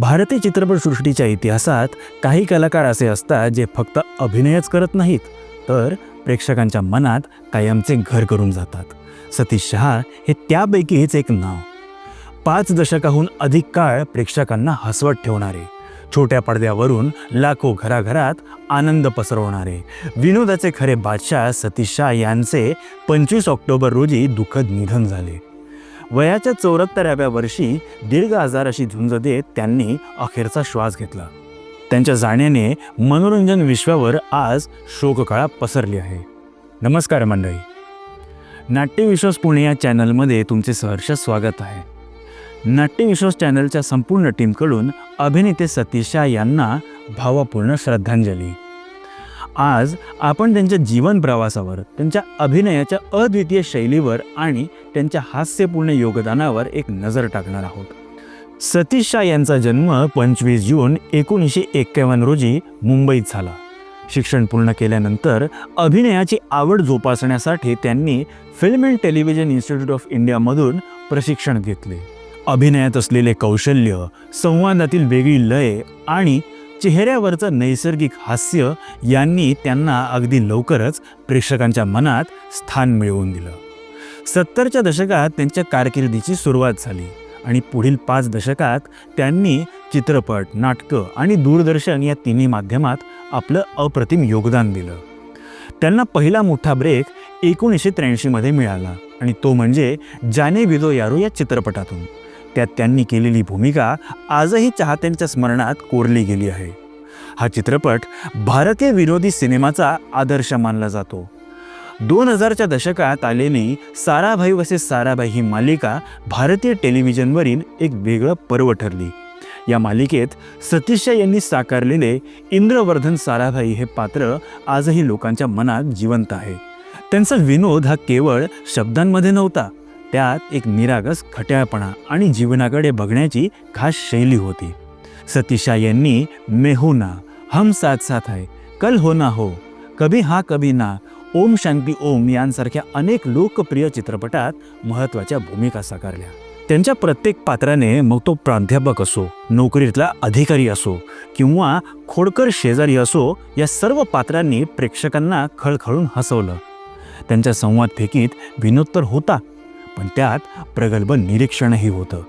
भारतीय चित्रपटसृष्टीच्या इतिहासात काही कलाकार असे असतात जे फक्त अभिनयच करत नाहीत तर प्रेक्षकांच्या मनात कायमचे घर करून जातात. सतीश शहा हे त्यापैकीच एक नाव. पाच दशकाहून अधिक काळ प्रेक्षकांना हसवत ठेवणारे छोट्या पडद्यावरून लाखो घराघरात आनंद पसरवणारे विनोदाचे खरे बादशाह सतीश शाह यांचे पंचवीस ऑक्टोबर रोजी दुःखद निधन झाले. वयाच्या चौऱ्याहत्तराव्या वर्षी दीर्घ आजाराशी झुंज देत त्यांनी अखेरचा श्वास घेतला. त्यांच्या जाण्याने मनोरंजन विश्वावर आज शोककळा पसरली आहे. नमस्कार मंडळी. नाट्यविश्वास पुणे या चॅनलमध्ये तुमचे सहर्ष स्वागत आहे. नाट्यविश्वास चॅनलच्या संपूर्ण टीमकडून अभिनेते सतीश शाह यांना भावपूर्ण श्रद्धांजली. आज आपण त्यांच्या जीवन प्रवासावर त्यांच्या अभिनयाच्या अद्वितीय शैलीवर आणि त्यांच्या हास्यपूर्ण योगदानावर एक नजर टाकणार आहोत. सतीश शाह यांचा जन्म पंचवीस जून एकोणीसशे एक्क्यावन्न रोजी मुंबईत झाला. शिक्षण पूर्ण केल्यानंतर अभिनयाची आवड जोपासण्यासाठी त्यांनी film and television institute of इंडियामधून प्रशिक्षण घेतले. अभिनयात असलेले कौशल्य संवादातील वेगळी लय आणि चेहऱ्यावरचं नैसर्गिक हास्य यांनी त्यांना अगदी लवकरच प्रेक्षकांच्या मनात स्थान मिळवून दिलं. सत्तरच्या दशकात त्यांच्या कारकिर्दीची सुरुवात झाली आणि पुढील पाच दशकात त्यांनी चित्रपट नाटकं आणि दूरदर्शन या तिन्ही माध्यमात आपलं अप्रतिम योगदान दिलं. त्यांना पहिला मोठा ब्रेक एकोणीसशे त्र्याऐंशीमध्ये मिळाला आणि तो म्हणजे जाने विदो यारो या चित्रपटातून. त्यात त्यांनी केलेली भूमिका आजही चाहत्यांच्या स्मरणात कोरली गेली आहे. हा चित्रपट भारतीय विनोदी सिनेमाचा आदर्श मानला जातो. दोन हजारच्या दशकात आलेली साराभाई वसे साराभाई ही मालिका भारतीय टेलिव्हिजनवरील एक वेगळं पर्व ठरली. या मालिकेत सतीशा यांनी साकारलेले इंद्रवर्धन साराभाई हे पात्र आजही लोकांच्या मनात जिवंत आहे. त्यांचा विनोद हा केवळ शब्दांमध्ये नव्हता त्यात एक निरागस खट्याळपणा आणि जीवनाकडे बघण्याची खास शैली होती. सतीशा यांनी मेहुना हम साथ साथ है कल हो ना हो कभी हा कभी ना ओम शांती ओम यांसारख्या अनेक लोकप्रिय चित्रपटात महत्त्वाच्या भूमिका साकारल्या. त्यांच्या प्रत्येक पात्राने मग तो प्राध्यापक असो नोकरीतला अधिकारी असो किंवा खोडकर शेजारी असो या सर्व पात्रांनी प्रेक्षकांना खळखळून हसवलं. त्यांच्या संवाद फेकीत विनोद तर होता पण त्यात प्रगल्भ निरीक्षणही होतं.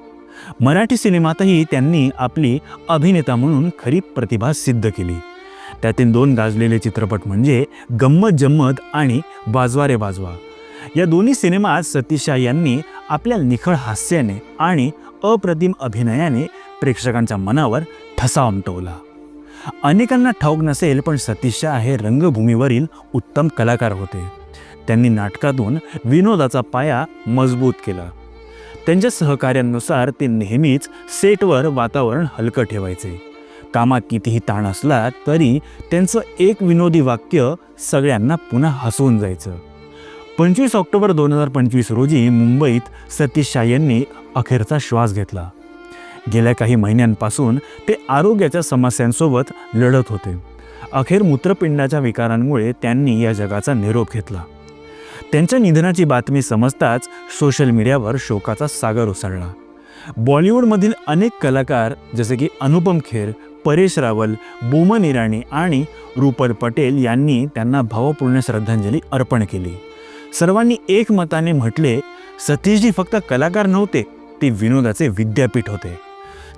मराठी सिनेमातही त्यांनी आपली अभिनेता म्हणून खरी प्रतिभा सिद्ध केली. त्यातील दोन गाजलेले चित्रपट म्हणजे गंमत जम्मत आणि बाजवा रे बाजवा या दोन्ही सिनेमात सतीशा यांनी आपल्या निखळ हास्याने आणि अप्रतिम अभिनयाने प्रेक्षकांच्या मनावर ठसा उमटवला अनेकांना ठाऊक नसेल पण सतीश शाह हे रंगभूमीवरील उत्तम कलाकार होते. त्यांनी नाटकातून विनोदाचा पाया मजबूत केला. त्यांच्या सहकार्यांनुसार ते नेहमीच सेटवर वातावरण हलकं ठेवायचे. कामात कितीही ताण असला तरी त्यांचं एक विनोदी वाक्य सगळ्यांना पुन्हा हसवून जायचं. पंचवीस ऑक्टोबर दोन हजार पंचवीस रोजी मुंबईत सतीश शाह यांनी अखेरचा श्वास घेतला. गेल्या काही महिन्यांपासून ते आरोग्याच्या समस्यांसोबत लढत होते. अखेर मूत्रपिंडाच्या विकारांमुळे त्यांनी या जगाचा निरोप घेतला. त्यांच्या निधनाची बातमी समजताच सोशल मीडियावर शोकाचा सागर उसळला. बॉलिवूडमधील अनेक कलाकार जसे की अनुपम खेर परेश रावल बोमन इराणी आणि रुपल पटेल यांनी त्यांना भावपूर्ण श्रद्धांजली अर्पण केली. सर्वांनी एकमताने म्हटले सतीशजी फक्त कलाकार नव्हते ते विनोदाचे विद्यापीठ होते.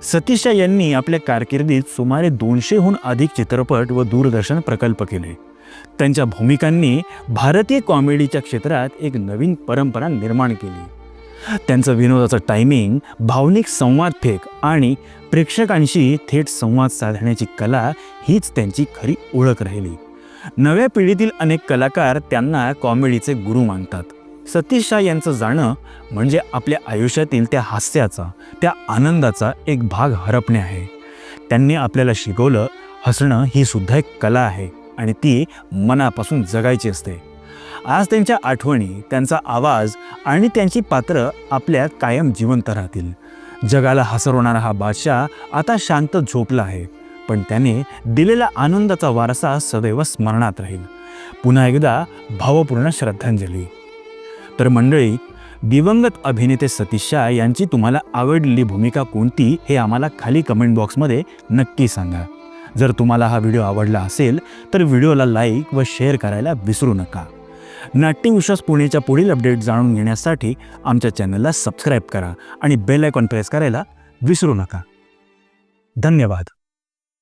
सतीशा यांनी आपल्या कारकिर्दीत सुमारे दोनशेहून अधिक चित्रपट व दूरदर्शन प्रकल्प केले. त्यांच्या भूमिकांनी भारतीय कॉमेडीच्या क्षेत्रात एक नवीन परंपरा निर्माण केली. त्यांचं विनोदाचं टायमिंग भावनिक संवाद फेक आणि प्रेक्षकांशी थेट संवाद साधण्याची कला हीच त्यांची खरी ओळख राहिली. नव्या पिढीतील अनेक कलाकार त्यांना कॉमेडीचे गुरु मानतात. सतीश शाह यांचं जाणं म्हणजे आपल्या आयुष्यातील त्या हास्याचा त्या आनंदाचा एक भाग हरपणे आहे. त्यांनी आपल्याला शिकवलं हसणं ही सुद्धा एक कला आहे. आणि ती मनापासून जगायची असते. आज त्यांच्या आठवणी त्यांचा आवाज आणि त्यांची पात्र आपल्यात कायम जिवंत राहतील. जगाला हसरवणारा हा बादशाह आता शांत झोपला आहे पण त्याने दिलेला आनंदाचा वारसा सदैव स्मरणात राहील. पुन्हा एकदा भावपूर्ण श्रद्धांजली. तर मंडळी दिवंगत अभिनेते सतीश शाह यांची तुम्हाला आवडलेली भूमिका कोणती हे आम्हाला खाली कमेंट बॉक्समध्ये नक्की सांगा. जर तुम्हाला हा व्हिडिओ आवडला असेल तर व्हिडिओला लाईक व शेअर करायला विसरू नका. नाट्यविश्वास पुणेच्या पुढील अपडेट जाणून घेण्यासाठी आमच्या चॅनलला सबस्क्राईब करा आणि बेल आयकॉन प्रेस करायला विसरू नका. धन्यवाद.